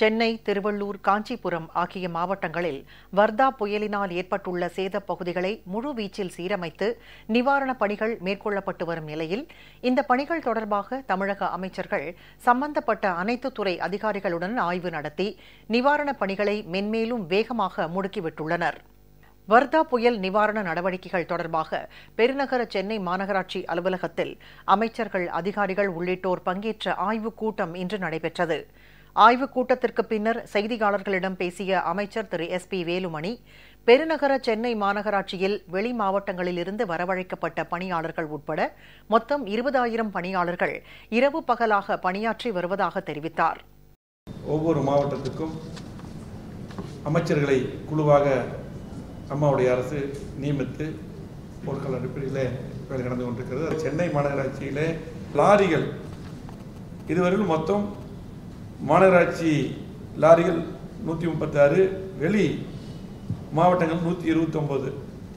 சென்னை திருவள்ளூர் காஞ்சிபுரம் ஆகிய மாவட்டங்களில் வர்தா புயலினால் ஏற்பட்டுள்ள சேதப் பகுதிகளை முழுவீச்சில் சீரமைத்து நிவாரணப் பணிகள் மேற்கொள்ளப்பட்டு வரும் நிலையில் இந்த பணிகள் தொடர்பாக தமிழக அமைச்சர்கள் சம்பந்தப்பட்ட அனைத்து துறை அதிகாரிகளுடன் ஆய்வு நடத்தி நிவாரணப் பணிகளை மென்மேலும் வேகமாக முடுக்கிவிட்டுள்ளனர். வர்தா புயல் நிவாரண நடவடிக்கைகள் தொடர்பாக பெருநகர சென்னை மாநகராட்சி அலுவலகத்தில் அமைச்சர்கள் அதிகாரிகள் உள்ளிட்டோர் பங்கேற்ற ஆய்வுக் கூட்டம் இன்று நடைபெற்றது. ஆய்வுக் கூட்டத்திற்கு பின்னர் செய்தியாளர்களிடம் பேசிய அமைச்சர் திரு. எஸ். பி. வேலுமணி பெருநகர சென்னை மாநகராட்சியில் வெளி மாவட்டங்களிலிருந்து வரவழைக்கப்பட்ட பணியாளர்கள் உட்பட மொத்தம் இருபதாயிரம் பணியாளர்கள் இரவு பகலாக பணியாற்றி வருவதாக தெரிவித்தார். ஒவ்வொரு மாவட்டத்துக்கும் அமைச்சர்களை குழுவாக அம்மாவுடைய அரசு நியமித்து பொருட்கள் அடிப்படையில் வேலை நடந்து கொண்டிருக்கிறது. சென்னை மாநகராட்சியிலே லாரிகள் இதுவரையில் மொத்தம் மாநகராட்சி லாரிகள் நூற்றி முப்பத்தாறு வெளி மாவட்டங்கள் நூற்றி இருபத்தொம்போது.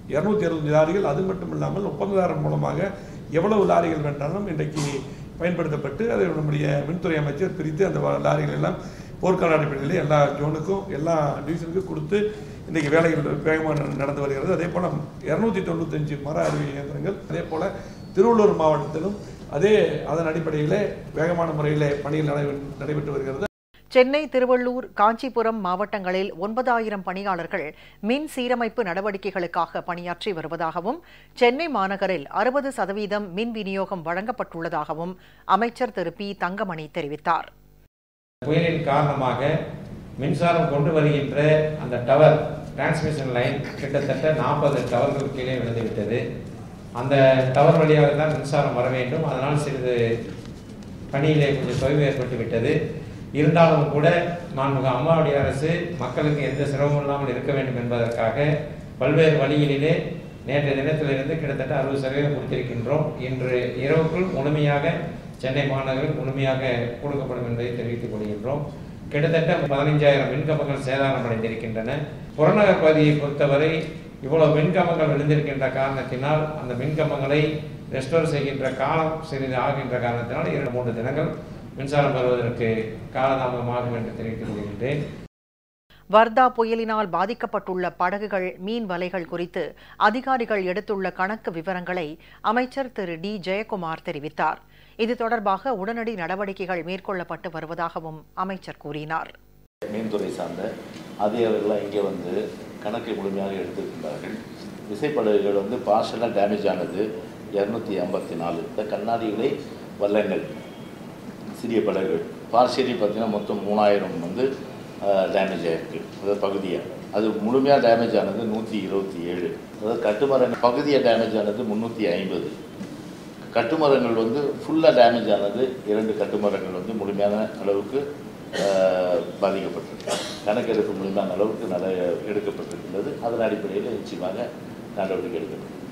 இரநூத்தி அறுபது லாரிகள் அது மட்டும் இல்லாமல் ஒப்பந்ததாரர் மூலமாக எவ்வளவு லாரிகள் வேண்டாலும் இன்றைக்கு பயன்படுத்தப்பட்டு அதை நம்முடைய மின்துறை அமைச்சர் பிரித்து அந்த லாரிகள் எல்லாம் போர்க்கால அடிப்படையில் எல்லா ஜோனுக்கும் எல்லா டிவிஷனுக்கும் கொடுத்து இன்றைக்கி வேலைகள் வேகமாக நட- நடந்து வருகிறது. அதே போல் இரநூத்தி தொண்ணூத்தஞ்சு மர அறுவை இயந்திரங்கள் அதே போல் திருவள்ளூர் மாவட்டத்திலும் அதே அதன் அடிப்படையிலே வேகமான முறையில் பணிகள் நடை- நடைபெற்று வருகிறது. சென்னை திருவள்ளூர் காஞ்சிபுரம் மாவட்டங்களில் ஒன்பதாயிரம் பணியாளர்கள் மின் சீரமைப்பு நடவடிக்கைகளுக்காக பணியாற்றி வருவதாகவும் சென்னை மாநகரில் அறுபது சதவீதம் மின் விநியோகம் வழங்கப்பட்டுள்ளதாகவும் அமைச்சர் திரு. பி. தங்கமணி தெரிவித்தார். புயலின் காரணமாக மின்சாரம் கொண்டு வருகின்ற அந்த டவர் டிரான்ஸ்மிஷன் லைன் கிட்டத்தட்ட நாற்பது டவர்கள் கீழே விழுந்துவிட்டது. அந்த டவர் வழியாக தான் மின்சாரம் வர வேண்டும். அதனால் சிறிது பணியிலே கொஞ்சம் தொய்வு ஏற்பட்டு விட்டது. இருந்தாலும் கூட மாண்புக அம்மாவுடைய அரசு மக்களுக்கு எந்த சிரமமும் இல்லாமல் இருக்க வேண்டும் என்பதற்காக பல்வேறு வழிகளிலே நேற்றைய தினத்திலிருந்து கிட்டத்தட்ட அறுபது சதவீதம் கொடுத்திருக்கின்றோம். இன்று இரவுக்குள் முழுமையாக சென்னை மாநகரில் முழுமையாக கொடுக்கப்படும் என்பதை தெரிவித்துக் கொள்கின்றோம். கிட்டத்தட்ட பதினைஞ்சாயிரம் மின்கம்பங்கள் சேதாரம் அடைந்திருக்கின்றன புறநகர் பகுதியை பொறுத்தவரை இவ்வளவு மின்கம்பங்கள் விழுந்திருக்கின்ற காரணத்தினால் அந்த மின்கம்பங்களை ரெஸ்டோர் செய்கின்ற காலம் சிறிது ஆகின்ற காரணத்தினால் இரண்டு மூன்று தினங்கள் மின்சாரம் வருவதற்கு காலதாமதமாகும் என்று தெரிவித்துக் கொள்கின்றேன். வர்தா புயலினால் பாதிக்கப்பட்டுள்ள படகுகள் மீன் வலைகள் குறித்து அதிகாரிகள் எடுத்துள்ள கணக்கு விவரங்களை அமைச்சர் திரு. டி. ஜெயக்குமார் தெரிவித்தார். இது தொடர்பாக உடனடி நடவடிக்கைகள் மேற்கொள்ளப்பட்டு வருவதாகவும் அமைச்சர் கூறினார். மீன்துறை சார்ந்த அதிகாரிகள்லாம் இங்கே வந்து கணக்கை முழுமையாக எடுத்திருக்கின்றார்கள். விசைப்படகுகள் வந்து பார்ஷலாக டேமேஜ் ஆனது இரநூத்தி ஐம்பத்தி நாலு. இந்த கண்ணாடிகளை வல்லங்கள் சிறிய படகுகள். பார்ஷியலி பார்த்தீங்கன்னா மொத்தம் மூணாயிரம் வந்து டேமேஜ் ஆகிருக்கு அதாவது பகுதியாக அது முழுமையாக டேமேஜ் ஆனது நூற்றி இருபத்தி ஏழு. அதாவது கட்டுமரங்கள் பகுதியாக டேமேஜ் ஆனது முந்நூற்றி ஐம்பது. கட்டுமரங்கள் வந்து ஃபுல்லாக டேமேஜ் ஆனது இரண்டு கட்டுமரங்கள் வந்து முழுமையான அளவுக்கு பாதிக்கப்பட்டிருக்கு. கணக்கெடுப்பு முழுமையான அளவுக்கு நட எடுக்கப்பட்டிருக்கின்றது அதன் அடிப்படையில் நிச்சயமாக நடவடிக்கை எடுக்கப்படும்